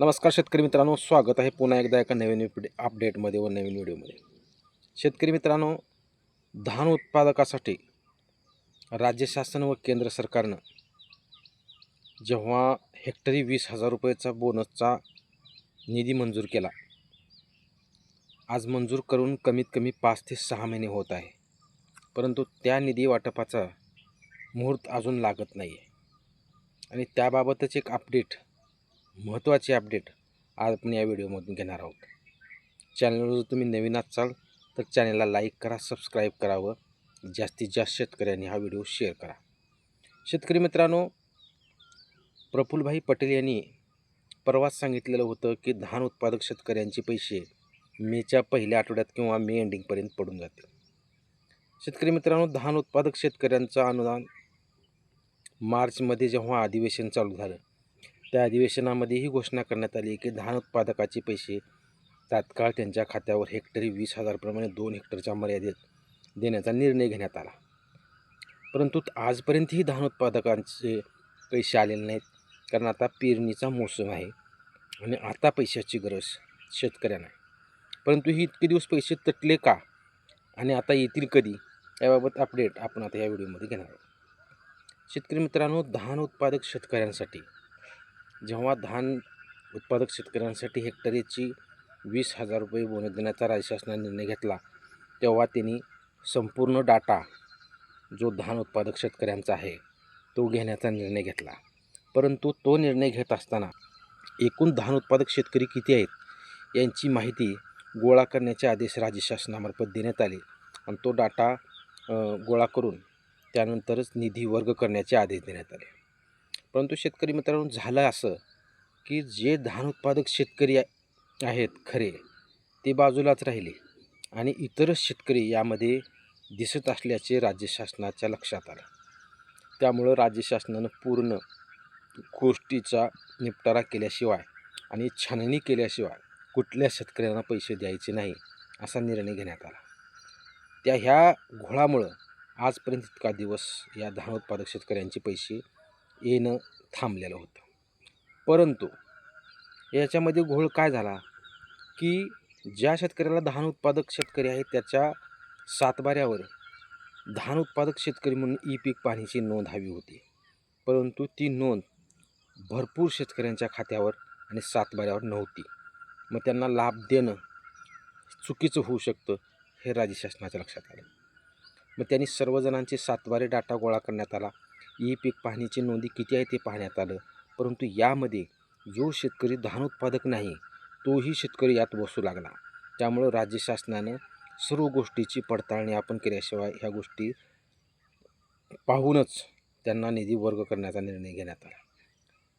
नमस्कार शेतकरी मित्रांनो स्वागत आहे पुन्हा एकदा एका नवीन अपडेटमध्ये व नवीन व्हिडिओमध्ये शेतकरी मित्रांनो धान उत्पादकासाठी राज्य शासन व केंद्र सरकारनं जेव्हा हेक्टरी वीस हजार रुपयेचा बोनसचा निधी मंजूर केला आज मंजूर करून कमीत कमी पाच ते सहा महिने होत आहे. परंतु त्या निधी वाटपाचा मुहूर्त अजून लागत नाही आहे आणि त्याबाबतच एक अपडेट महत्त्वाची अपडेट आज आपण या व्हिडिओमधून घेणार आहोत. चॅनलवर जर तुम्ही नवीन असाल तर चॅनलला लाईक करा सबस्क्राईब करावं जास्तीत जास्त शेतकऱ्यांनी हा व्हिडिओ शेअर करा. शेतकरी मित्रांनो प्रफुल्लभाई पटेल यांनी परवाच सांगितलेलं होतं की धान उत्पादक शेतकऱ्यांचे पैसे मेच्या पहिल्या आठवड्यात किंवा मे एंडिंगपर्यंत पडून जातील. शेतकरी मित्रांनो धान उत्पादक शेतकऱ्यांचं अनुदान मार्चमध्ये जेव्हा अधिवेशन चालू झालं त्या अधिवेशनामध्ये ही घोषणा करण्यात आली की धान उत्पादकाचे पैसे तात्काळ त्यांच्या खात्यावर हेक्टरी वीस हजारप्रमाणे दोन हेक्टरच्या मर्यादेत देण्याचा निर्णय घेण्यात आला. परंतु आजपर्यंतही धान उत्पादकांचे पैसे आलेले नाहीत कारण आता पेरणीचा मोसम आहे आणि आता पैशाची गरज शेतकऱ्यांना आहे. परंतु ही इतके दिवस पैसे तटले का आणि आता येतील कधी याबाबत अपडेट आपण आता या व्हिडिओमध्ये घेणार आहोत. शेतकरी मित्रांनो धान उत्पादक शेतकऱ्यांसाठी जेव्हा धान उत्पादक शेतकऱ्यांसाठी हेक्टरीची वीस हजार रुपये बोनस देण्याचा राज्य शासनाने निर्णय घेतला तेव्हा त्यांनी संपूर्ण डाटा जो धान उत्पादक शेतकऱ्यांचा आहे तो घेण्याचा निर्णय घेतला. परंतु तो निर्णय घेत असताना एकूण धान उत्पादक शेतकरी किती आहेत यांची माहिती गोळा करण्याचे आदेश राज्य शासनामार्फत देण्यात आले आणि तो डाटा गोळा करून त्यानंतरच निधी वर्ग करण्याचे आदेश देण्यात आले. परंतु शेतकरी मित्रांनो झालं असं की जे धान उत्पादक शेतकरी आहेत खरे ते बाजूलाच राहिले आणि इतरच शेतकरी यामध्ये दिसत असल्याचे राज्य शासनाच्या लक्षात आलं. त्यामुळं राज्य शासनानं पूर्ण गोष्टीचा निपटारा केल्याशिवाय आणि छाननी केल्याशिवाय कुठल्या शेतकऱ्यांना पैसे द्यायचे नाही असा निर्णय घेण्यात आला. त्या ह्या घोळामुळं आजपर्यंत इतका दिवस या धान उत्पादक शेतकऱ्यांचे पैसे येणं थांबलेलं होतं. परंतु याच्यामध्ये घोळ काय झाला? की ज्या शेतकऱ्याला धान उत्पादक शेतकरी आहे त्याच्या सातबाऱ्यावर धान उत्पादक शेतकरी म्हणून ई पीक पाणीची नोंद हवी होती. परंतु ती नोंद भरपूर शेतकऱ्यांच्या खात्यावर आणि सातबाऱ्यावर नव्हती. मग त्यांना लाभ देणं चुकीचं होऊ शकतं हे राज्य शासनाच्या लक्षात आलं. मग त्यांनी सर्वजणांचे सातबारे डाटा गोळा करण्यात आला. ई पीक पाहणीची नोंदी किती आहे ते पाहण्यात आलं. परंतु यामध्ये जो शेतकरी धान उत्पादक नाही तोही शेतकरी यात बसू लागला. त्यामुळं राज्य शासनानं सर्व गोष्टीची पडताळणी आपण केल्याशिवाय ह्या गोष्टी पाहूनच त्यांना निधी वर्ग करण्याचा निर्णय घेण्यात आला.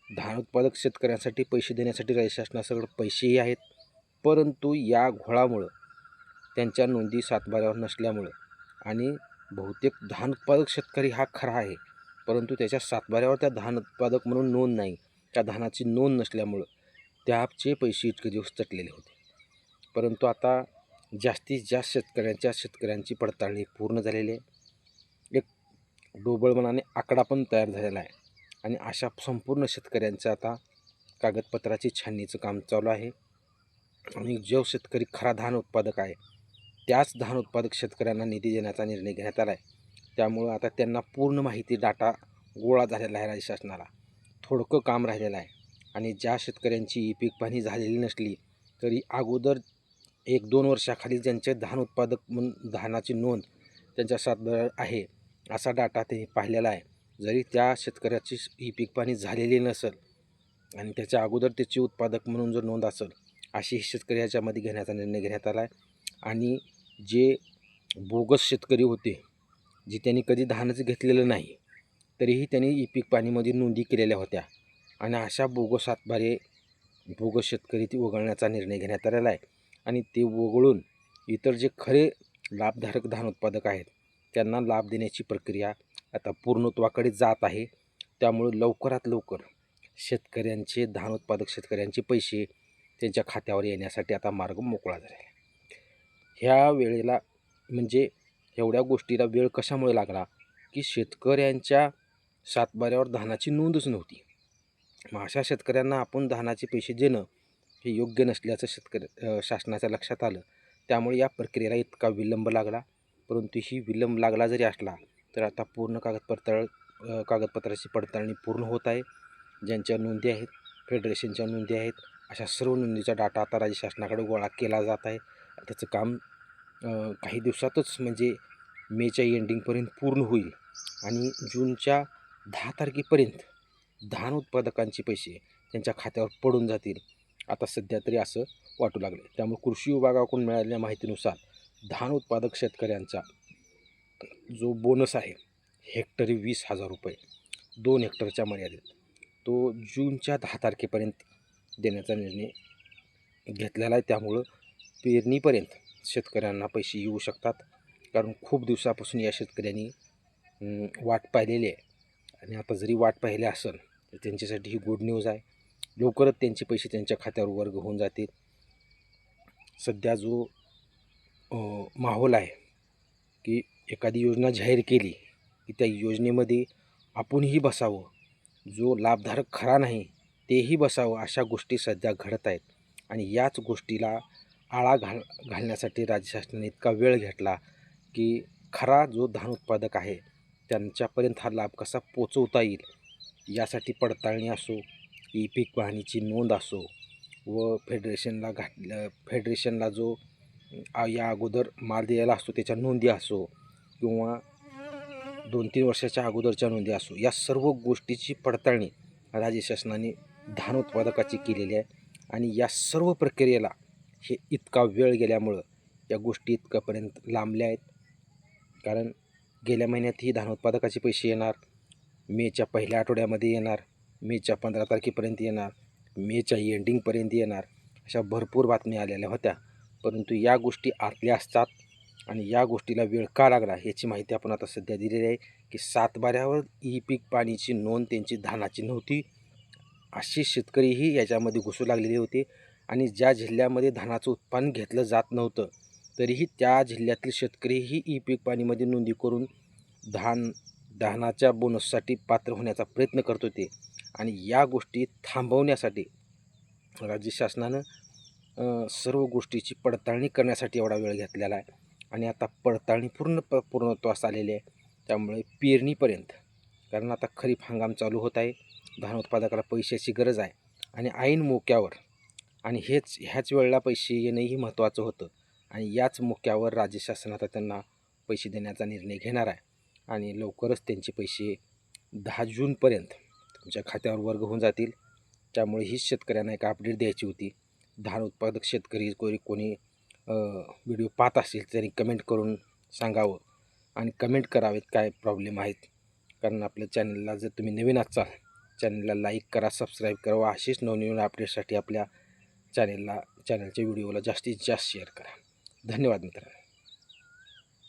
धान उत्पादक शेतकऱ्यांसाठी पैसे देण्यासाठी राज्य शासनासकडे पैसेही आहेत परंतु या घोळामुळं त्यांच्या नोंदी सातबाऱ्यावर नसल्यामुळं आणि बहुतेक धान उत्पादक शेतकरी हा खरा आहे. परंतु त्याच्या सातबाऱ्यावर त्या धान उत्पादक म्हणून नोंद नाही. त्या धानाची नोंद नसल्यामुळं त्याचे पैसे इतके दिवस तटलेले होते. परंतु आता जास्तीत जास्त शेतकऱ्यांच्या शेतकऱ्यांची पडताळणी पूर्ण झालेली आहे. एक डोबळमनाने आकडा पण तयार झालेला आहे. आणि अशा संपूर्ण शेतकऱ्यांचं आता कागदपत्राची छाननीचं काम चालू आहे. आणि जो शेतकरी खरा धान उत्पादक आहे त्याच धान उत्पादक शेतकऱ्यांना निधी देण्याचा निर्णय घेण्यात आला आहे. त्यामुळं आता त्यांना पूर्ण माहिती डाटा गोळा झालेला आहे राज्य शासनाला. थोडकं काम राहिलेलं आहे. आणि ज्या शेतकऱ्यांची ई पीक पाहणी झालेली नसली तरी अगोदर एक दोन वर्षाखाली ज्यांचे धान उत्पादक म्हणून धानाची नोंद त्यांच्या सातबार आहे असा डाटा त्यांनी पाहिलेला आहे. जरी त्या शेतकऱ्याची ई पीक पाहणी झालेली नसेल आणि त्याच्या अगोदर त्याची उत्पादक म्हणून जर नोंद असेल अशी ही शेतकरी याच्यामध्ये घेण्याचा निर्णय घेण्यात आला आहे. आणि जे बोगस शेतकरी होते जे त्यांनी कधी धानच घेतलेलं नाही तरीही त्यांनी ई पीक पाणीमध्ये नोंदी केलेल्या होत्या. आणि अशा बोगस सातबारे बोगस शेतकरी ती वगळण्याचा निर्णय घेण्यात आलेला आहे. आणि ते वगळून इतर जे खरे लाभधारक धान उत्पादक आहेत त्यांना लाभ देण्याची प्रक्रिया आता पूर्णत्वाकडे जात आहे. त्यामुळे लवकरात लवकर शेतकऱ्यांचे धान उत्पादक शेतकऱ्यांचे पैसे त्यांच्या खात्यावर येण्यासाठी आता मार्ग मोकळा झाला आहे. ह्या वेळेला म्हणजे एवढ्या गोष्टीला वेळ कशामुळे लागला? की शेतकऱ्यांच्या सातबाऱ्यावर धानाची नोंदच नव्हती. मग अशा शेतकऱ्यांना आपण धानाचे पैसे देणं हे योग्य नसल्याचं शेतकरी शासनाच्या लक्षात आलं. त्यामुळे या प्रक्रियेला इतका विलंब लागला. परंतु ही विलंब लागला जरी असला तर आता पूर्ण कागदपत्र कागदपत्राची पडताळणी पूर्ण होत आहे. ज्यांच्या नोंदी आहेत फेडरेशनच्या नोंदी आहेत अशा सर्व नोंदीचा डाटा आता राज्य शासनाकडे गोळा केला जात आहे. त्याचं काम काही दिवसातच म्हणजे मेच्या एंडिंगपर्यंत पूर्ण होईल आणि जूनच्या दहा तारखेपर्यंत धान उत्पादकांचे पैसे त्यांच्या खात्यावर पडून जातील. आता सध्या तरी असं वाटू लागलं त्यामुळे कृषी विभागाकडून मिळालेल्या माहितीनुसार धान उत्पादक शेतकऱ्यांचा जो बोनस आहे हेक्टरी वीस हजार रुपये दोन हेक्टरच्या मर्यादेत. तो जूनच्या दहा तारखेपर्यंत देण्याचा निर्णय घेतलेला आहे. त्यामुळं पेरणीपर्यंत शेतकऱ्यांना पैसे येऊ शकतात. कारण खूप दिवसापासून या शेतकऱ्यांनी वाट पाहिलेली आहे. आणि आता जरी वाट पाहिली असेल तर त्यांच्यासाठी ही गुड न्यूज आहे. लवकरच त्यांचे पैसे त्यांच्या खात्यावर वर्ग होऊन जातील. सध्या जो माहोल आहे की एखादी योजना जाहीर केली की त्या योजनेमध्ये आपणही बसावं. जो लाभधारक खरा नाही तेही बसावं. अशा गोष्टी सध्या घडत आहेत. आणि याच गोष्टीला आळा घाल घालण्यासाठी राज्य शासनाने इतका वेळ घेतला की खरा जो धान उत्पादक आहे त्यांच्यापर्यंत हा लाभ कसा पोचवता येईल यासाठी पडताळणी असो ई पीक पाहणीची नोंद असो व फेडरेशनला घातल्या फेडरेशनला जो या अगोदर माल दिलेला असतो त्याच्या नोंदी असो किंवा दोन तीन वर्षाच्या अगोदरच्या नोंदी असो या सर्व गोष्टीची पडताळणी राज्य शासनाने धान उत्पादकाची केलेली आहे आणि या सर्व प्रक्रियेला हे इतका वेळ गेल्यामुळं या गोष्टी इतकापर्यंत लांबल्या आहेत. कारण गेल्या महिन्यातही धान उत्पादकाचे पैसे येणार मेच्या पहिल्या आठवड्यामध्ये येणार मेच्या पंधरा तारखेपर्यंत येणार मेच्या एंडिंगपर्यंत येणार अशा भरपूर बातम्या आलेल्या होत्या. परंतु या गोष्टी आतल्या असतात आणि या गोष्टीला वेळ का लागला याची माहिती आपण आता सध्या दिलेली आहे की सातबाऱ्यावर ई पीक पाणीची नोंद त्यांची धानाची नव्हती. असे शेतकरीही याच्यामध्ये घुसू लागलेले होते आणि ज्या जिल्ह्यामध्ये धानाचं उत्पादन घेतलं जात नव्हतं तरीही त्या जिल्ह्यातील शेतकरीही ई पीक पाणीमध्ये नोंदी करून धान धानाच्या बोनससाठी पात्र होण्याचा प्रयत्न करत होते. आणि या गोष्टी थांबवण्यासाठी राज्य शासनानं सर्व गोष्टीची पडताळणी करण्यासाठी एवढा वेळ घेतलेला आहे. आणि आता पडताळणी पूर्ण प पूर्णत्वास आलेली आहे. त्यामुळे पेरणीपर्यंत कारण आता खरीप हंगाम चालू होत आहे. धान उत्पादकाला पैशाची गरज आहे. आणि ऐन मोक्यावर आणि हेच ह्याच वेळेला पैसे येणंही महत्त्वाचं होतं. आणि याच मोक्यावर राज्य शासन आता त्यांना पैसे देण्याचा निर्णय घेणार आहे. आणि लवकरच त्यांचे पैसे दहा जूनपर्यंत तुमच्या खात्यावर वर्ग होऊन जातील. त्यामुळे हीच शेतकऱ्यांना एक अपडेट द्यायची होती. धान उत्पादक शेतकरी कोणी कोणी व्हिडिओ पाहत असेल त्यांनी कमेंट करून सांगावं. आणि कमेंट करावेत काय प्रॉब्लेम आहेत. कारण आपल्या चॅनलला जर तुम्ही नवीन असाल चॅनलला लाईक करा सबस्क्राईब करा अशीच नवनवीन अपडेटसाठी आपल्या चॅनलला चॅनलच्या व्हिडिओला जास्तीत जास्त शेअर करा. धन्यवाद मित्रांनो.